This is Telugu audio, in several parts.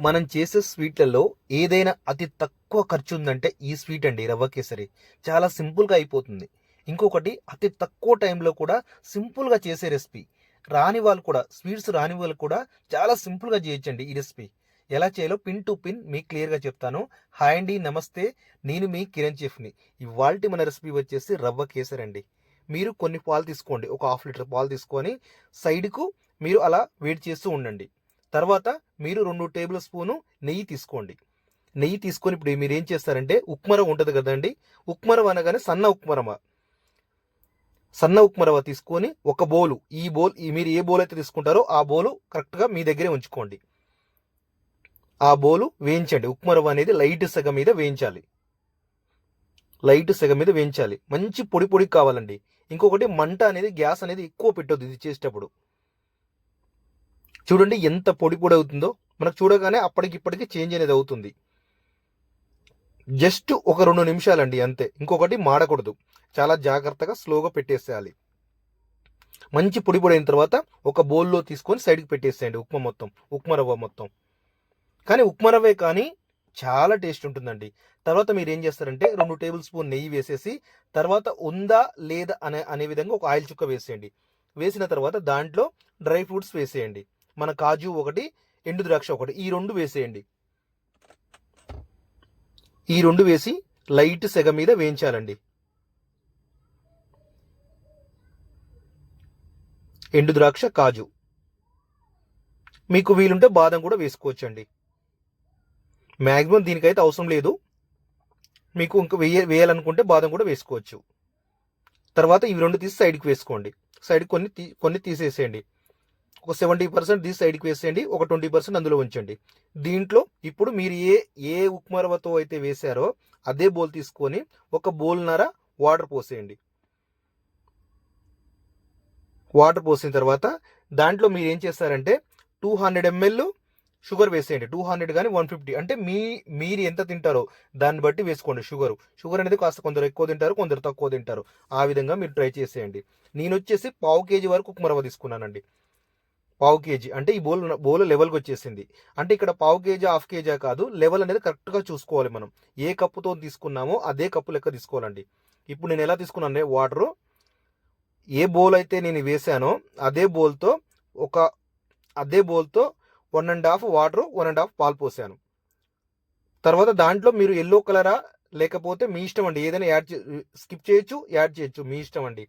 మనం చేసే స్వీట్లలో ఏదైనా అతి తక్కువ ఖర్చు ఉందంటే ఈ స్వీట్ అండి రవ్వ కేసరి. చాలా సింపుల్గా అయిపోతుంది. ఇంకొకటి అతి తక్కువ టైంలో కూడా సింపుల్గా చేసే రెసిపీ. రాని వాళ్ళు కూడా స్వీట్స్ రాని వాళ్ళు కూడా చాలా సింపుల్గా చేయొచ్చండి ఈ రెసిపీ. ఎలా చేయాలో పిన్ టు పిన్ మీకు క్లియర్గా చెప్తాను. హాయ్ అండి నమస్తే. నేను మీ కిరణ్ చెఫ్ని. ఇవాల్టి మన రెసిపీ వచ్చేసి రవ్వ కేసరి అండి. మీరు కొన్ని పాలు తీసుకోండి. ఒక హాఫ్ లీటర్ పాలు తీసుకొని సైడ్కు మీరు అలా వేడి చేస్తూ ఉండండి. తర్వాత మీరు రెండు టేబుల్ స్పూను నెయ్యి తీసుకోండి. నెయ్యి తీసుకొని ఇప్పుడు మీరు ఏం చేస్తారంటే ఉక్మర ఉంటుంది కదండి ఉక్మరవ అనగానే సన్న ఉక్మరవ సన్న ఉక్మరవ తీసుకొని ఒక బౌలు ఈ బౌల్ ఈ మీరు ఏ బౌల్ అయితే తీసుకుంటారో ఆ బౌలు కరెక్ట్గా మీ దగ్గరే ఉంచుకోండి. ఆ బౌలు వేయించండి. ఉక్మరవ అనేది లైట్ సెగ మీద వేయించాలి. లైట్ సెగ మీద వేయించాలి. మంచి పొడి పొడి కావాలండి. ఇంకొకటి మంట అనేది గ్యాస్ అనేది ఎక్కువ పెట్టొద్దు ఇది చేసేటప్పుడు. చూడండి ఎంత పొడి పొడి అవుతుందో. మనకు చూడగానే అప్పటికిప్పటికి చేంజ్ అనేది అవుతుంది. జస్ట్ ఒక రెండు నిమిషాలండి అంతే. ఇంకొకటి మాడకూడదు. చాలా జాగ్రత్తగా స్లోగా పెట్టేసేయాలి. మంచి పొడి పొడి అయిన తర్వాత ఒక బౌల్లో తీసుకొని సైడ్కి పెట్టేసేయండి ఉప్మా మొత్తం. ఉప్మా రవ్వ మొత్తం. కానీ ఉప్మా రవ్వే కానీ చాలా టేస్ట్ ఉంటుందండి. తర్వాత మీరు ఏం చేస్తారంటే రెండు టేబుల్ స్పూన్ నెయ్యి వేసేసి తర్వాత ఉందా లేదా అనే అనే విధంగా ఒక ఆయిల్ చుక్క వేసేయండి. వేసిన తర్వాత దాంట్లో డ్రై ఫ్రూట్స్ వేసేయండి. మన కాజు ఒకటి ఎండు ద్రాక్ష ఒకటి. ఈ రెండు వేసేయండి. ఈ రెండు వేసి లైట్ సెగ మీద వేయించాలండి. ఎండు ద్రాక్ష కాజు. మీకు వీలుంటే బాదం కూడా వేసుకోవచ్చండి. మ్యాక్సిమం దీనికైతే అవసరం లేదు. మీకు ఇంకా వేయ వేయాలనుకుంటే బాదం కూడా వేసుకోవచ్చు. తర్వాత ఇవి రెండు తీసి సైడ్కి వేసుకోండి. సైడ్కి కొన్ని తీ కొన్ని తీసేసేయండి. ఒక సెవెంటీ పర్సెంట్ తీసి సైడ్కి వేసేయండి ఒక ట్వంటీ పర్సెంట్ అందులో ఉంచండి. దీంట్లో ఇప్పుడు మీరు ఏ ఏ ఉక్మరవతో అయితే వేశారో అదే బౌల్ తీసుకొని ఒక బౌల్నర వాటర్ పోసేయండి. వాటర్ పోసిన తర్వాత దాంట్లో మీరు ఏం చేస్తారంటే టూ హండ్రెడ్ ఎంఎల్ షుగర్ వేసేయండి. టూ హండ్రెడ్ కానీ వన్ ఫిఫ్టీ అంటే మీ మీరు ఎంత తింటారో దాన్ని బట్టి వేసుకోండి షుగర్. షుగర్ అనేది కాస్త కొందరు ఎక్కువ తింటారు కొందరు తక్కువ తింటారు. ఆ విధంగా మీరు ట్రై చేసేయండి. నేను వచ్చేసి పావు కేజీ వరకు ఉక్మరవ తీసుకున్నానండి. పావు కేజీ. అంటే ఈ బౌల్ బౌల్ లెవెల్కి వచ్చేసింది. అంటే ఇక్కడ పావు కేజీ హాఫ్ కేజీ కాదు లెవెల్ అనేది కరెక్ట్గా చూసుకోవాలి మనం. ఏ కప్పుతో తీసుకున్నామో అదే కప్పు లెక్క తీసుకోవాలండి. ఇప్పుడు నేను ఎలా తీసుకున్నాను వాటరు. ఏ బౌల్ అయితే నేను వేసానో అదే బౌల్తో ఒక అదే బౌల్తో one and half water one and half పాలు పోసాను. తర్వాత దాంట్లో మీరు ఎల్లో కలరా లేకపోతే మీ ఇష్టం అండి. ఏదైనా యాడ్ స్కిప్ చేయొచ్చు యాడ్ చేయొచ్చు మీ ఇష్టం అండి.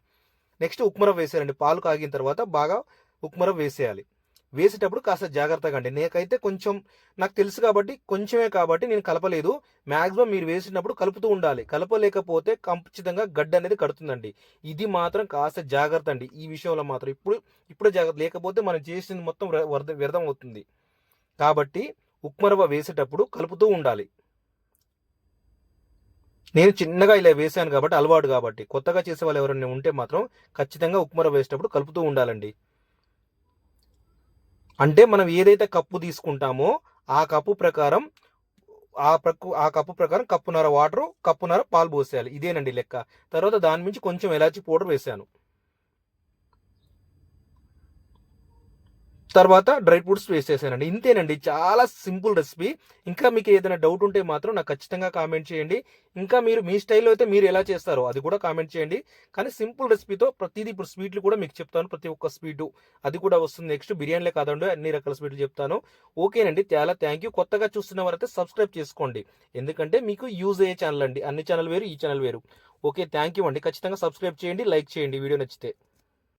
నెక్స్ట్ ఉక్మర వేసారండి పాలు కాగిన తర్వాత బాగా ఉప్మరవ్ వేసేయాలి. వేసేటప్పుడు కాస్త జాగ్రత్తగా అండి. నేకైతే కొంచెం నాకు తెలుసు కాబట్టి కొంచెమే కాబట్టి నేను కలపలేదు. మ్యాక్సిమం మీరు వేసినప్పుడు కలుపుతూ ఉండాలి. కలపలేకపోతే ఖచ్చితంగా గడ్డ అనేది కడుతుందండి. ఇది మాత్రం కాస్త జాగ్రత్త అండి. ఈ విషయంలో మాత్రం ఇప్పుడు ఇప్పుడు జాగ్రత్త. లేకపోతే మనం చేసింది మొత్తం వ్యర్థం వ్యర్థం అవుతుంది. కాబట్టి ఉక్మరవ వేసేటప్పుడు కలుపుతూ ఉండాలి. నేను చిన్నగా ఇలా వేసాను కాబట్టి అలవాటు కాబట్టి. కొత్తగా చేసే వాళ్ళు ఎవరైనా ఉంటే మాత్రం ఖచ్చితంగా ఉక్మర వేసేటప్పుడు కలుపుతూ ఉండాలండి. అంటే మనం ఏదైతే కప్పు తీసుకుంటామో ఆ కప్పు ప్రకారం ఆ ప్రకు ఆ కప్పు ప్రకారం కప్పున్నర వాటర్ కప్పున్నర పాలు పోసేయాలి. ఇదేనండి లెక్క. తర్వాత దాని నుంచి కొంచెం ఎలాచి పౌడర్ వేసాను. తర్వాత డ్రై ఫ్రూట్స్ వేసేసానండి ఇంతేనండి. చాలా సింపుల్ రెసిపీ. ఇంకా మీకు ఏదైనా డౌట్ ఉంటే మాత్రం నాకు ఖచ్చితంగా కామెంట్ చేయండి. ఇంకా మీరు మీ స్టైల్లో అయితే మీరు ఎలా చేస్తారో అది కూడా కామెంట్ చేయండి. కానీ సింపుల్ రెసిపీతో ప్రతిదీ ఇప్పుడు స్వీట్లు కూడా మీకు చెప్తాను. ప్రతి ఒక్క స్వీటు అది కూడా వస్తుంది. నెక్స్ట్ బిర్యానీలే కాదండి అన్ని రకాల స్వీట్లు చెప్తాను. ఓకేనండి. చాలా థ్యాంక్ యూ. కొత్తగా చూస్తున్న వారైతే సబ్స్క్రైబ్ చేసుకోండి. ఎందుకంటే మీకు యూజ్ అయ్యే ఛానల్ అండి. అన్ని ఛానల్ వేరు ఈ ఛానల్ వేరు. ఓకే థ్యాంక్ యూ అండి. ఖచ్చితంగా సబ్స్క్రైబ్ చేయండి లైక్ చేయండి. వీడియో నచ్చితే.